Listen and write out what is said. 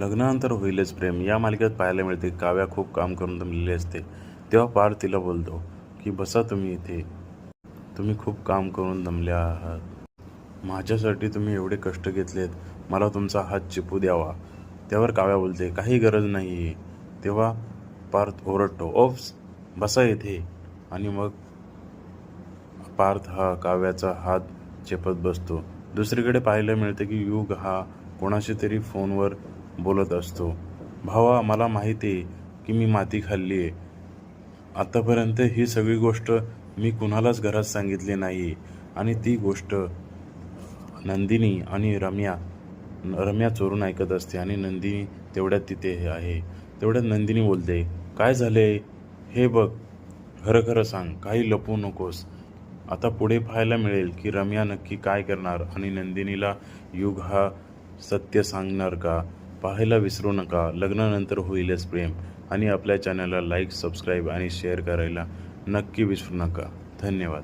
लग्नानंतर होईलच प्रेम. या मालिकेत पाहायला मिळते काव्या खूप काम करून दमलेली असते. तेव्हा पार्थ तिला बोलतो की बसा तुम्ही इथे. तुम्ही खूप काम करून दमल्या आहात. माझ्यासाठी तुम्ही एवढे कष्ट घेतलेत. मला तुमचा हात चिपू द्यावा. त्यावर काव्या बोलते काही गरज नाही आहे तेव्हा पार्थ ओरडतो ओफ्स बसा येथे आणि मग पार्थ हा काव्याचा हात चेपत बसतो. दुसरीकडे पाहायला मिळते की युग हा कोणाशी तरी फोनवर बोलत असतो. भावा मला माहिती आहे की मी माती खाल्ली आहे. आत्तापर्यंत ही सगळी गोष्ट मी कुणालाच घरात सांगितली नाही आणि ती गोष्ट नंदिनी आणि रम्या रम्या चोरून ऐकत असते आणि नंदिनी तेवढ्यात तिथे आहे. तेवढ्यात नंदिनी बोलते काय झाले? हे बघ खरं खरं सांग काही लपवू नकोस. आता पुढे पाहायला मिळेल की रम्या नक्की काय करणार आणि नंदिनीला युग हा सत्य सांगणार का? पाहायला विसरू नका. लग्नानंतर होईलच प्रेम. आणि आपल्या चॅनलला लाईक सबस्क्राईब आणि शेअर करायला नक्की विसरू नका. धन्यवाद.